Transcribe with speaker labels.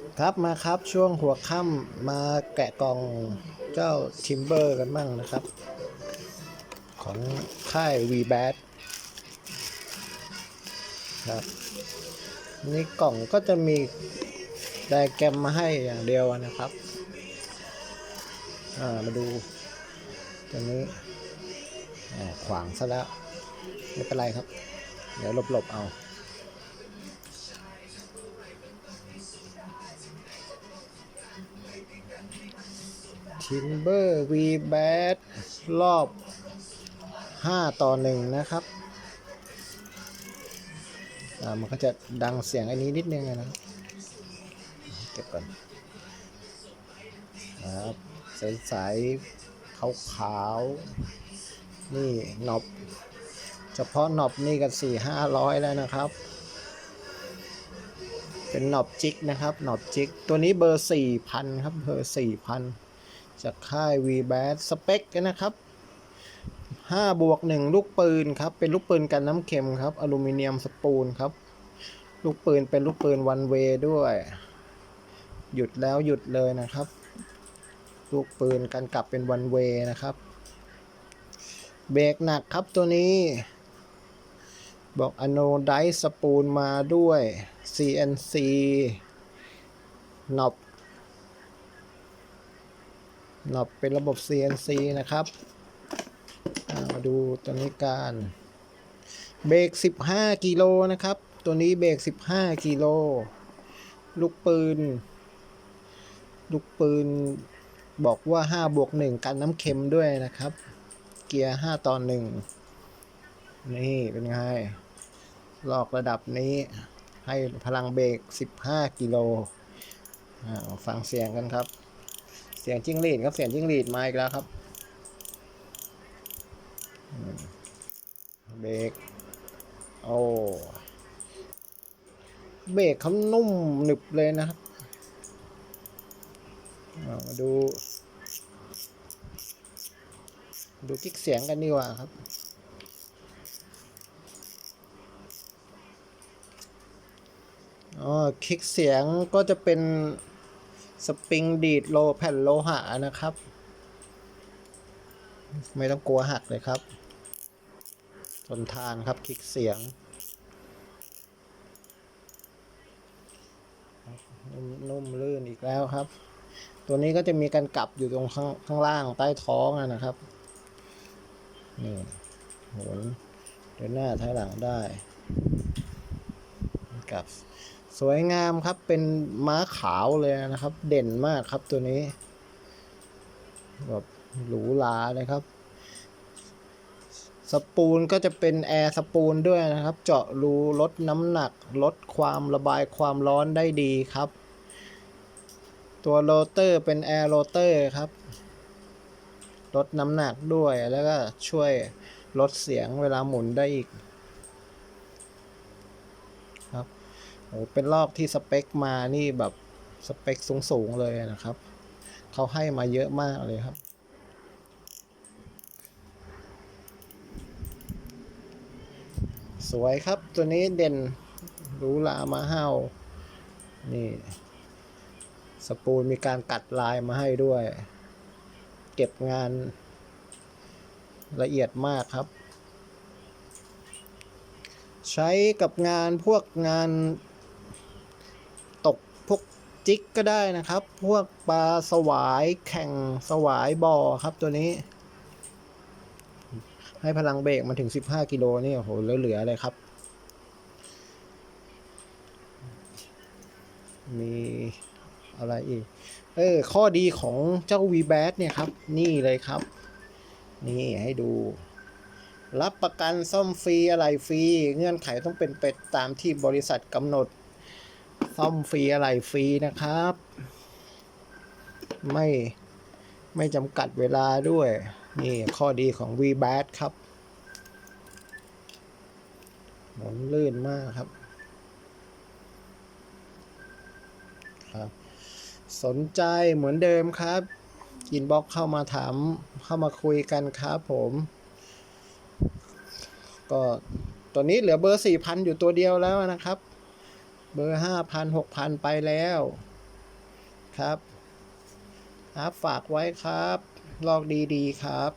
Speaker 1: ครับมาครับช่วงหัวค่ำมาแกะกล่องเจ้าทิมเบอร์กันบ้างนะครับ ของค่าย v b a t ครับนี่กล่องก็จะมีไดแกรมมาให้อย่างเดียวนะครับอ่ามาดูตัวนี้ขวางซะแล้ว ไม่เป็นไรครับ เดี๋ยวหลบๆเอา Timber V b a t รอบ 5 ต่อ 1 นะครับ อ่า มันก็จะดังเสียงอันนี้นิดนึงนะครับเก็บก่อนครับใสใสขาวขาวๆนี่หนอบเฉพาะหนอบนี่กันสี่ห้าร้อยแล้วนะครับ เป็นหนอบจิกนะครับหนอบจิกตัวนี้เบอร์สี่พันครับเบอร์สี่พัน จากค่าย v b a t สเปคนะครับ5บวก1ลูกปืนครับ เป็นลูกปืนกันน้ำเค็มครับ อลูมิเนียมสปูลครับ ลูกปืนเป็นลูกปืนวันเวด้วย หยุดแล้วหยุดเลยนะครับ ลูกปืนกันกลับเป็นวันเวนะครับ เบรกหนักครับตัวนี้ บอกอโนไดสปูลมาด้วย CNC หนอบ หนอบเป็นระบบ CNC นะครับามาดูตัวนี้การเบรก 15 กิโลนะครับ ตัวนี้เบรก 15 กิโล ลูกปืน ลูกปืนบอกว่า 5 บวก 1 กันน้ำเค็มด้วยนะครับ เกียร์ 5 ต่อ 1 นี่เป็นไง ลอกระดับนี้ให้พลังเบรก 15 กิโล ฟังเสียงกันครับ เสียงจิ้งหรีดครับเสียงจิ้งหรีดมาอีกแล้วครับเบรกโอ้เบรกเขานุ่มหนึบเลยนะครับมาดู ดูกิ๊กเสียงกันดีกว่าครับอ๋อคลิกเสียงก็จะเป็น ปริงดีดโลแผ่นโลหะนะครับ ไม่ต้องกลัวหักเลยครับทนทานครับคลิกเสียงนุ่มนุ่มลื่นอีกแล้วครับ ตัวนี้ก็จะมีการกลับอยู่ตรงข้างข้างล่างใต้ท้องนะครับนี่หมุนเดินหน้าถอยหลังได้กลับ สวยงามครับเป็นม้าขาวเลยนะครับ เด่นมากครับตัวนี้แบบหรูหราเลยครับ สปูลก็จะเป็นแอร์สปูลด้วยนะครับ เจาะรูลดน้ำหนัก ลดความระบายความร้อนได้ดีครับ ตัวโรเตอร์เป็นแอร์โรเตอร์ครับ ลดน้ำหนักด้วยแล้วก็ช่วยลดเสียงเวลาหมุนได้อีก ครับ โอ้เป็นรอบที่สเปคมานี่แบบสเปคสูงๆเลยนะครับ เขาให้มาเยอะมากเลยครับ สวยครับตัวนี้เด่นรูหรามาห้านี่ สปูลมีการกัดลายมาให้ด้วย เก็บงานละเอียดมากครับ ใช้กับงานพวกงาน จิกก็ได้นะครับ พวกปลาสวายแข่งสวายบ่อครับตัวนี้ ให้พลังเบรกมันถึง 15 กิโลนี่โอ้โหเหลือๆเลยครับ มีอะไรอีก เออ ข้อดีของเจ้า v b a t เนี่ยครับ นี่เลยครับ นี่ให้ดู รับประกันซ่อมฟรีอะไรฟรี เงื่อนไขต้องเป็นเป็ดตามที่บริษัทกำหนด ซ่อมฟรีอะไรฟรีนะครับ ไม่ไม่จำกัดเวลาด้วย นี่ข้อดีของ v b a t ครับหมุนลื่นมากครับครับ สนใจเหมือนเดิมครับอินบ็อกเข้ามาถามเข้ามาคุยกันครับผม ก็ตัวนี้เหลือเบอร์ 4,000 อยู่ตัวเดียวแล้วนะครับ เบอร์ห้าพันหกพันไปแล้วครับครับฝากไว้ครับ ลอกดีๆครับ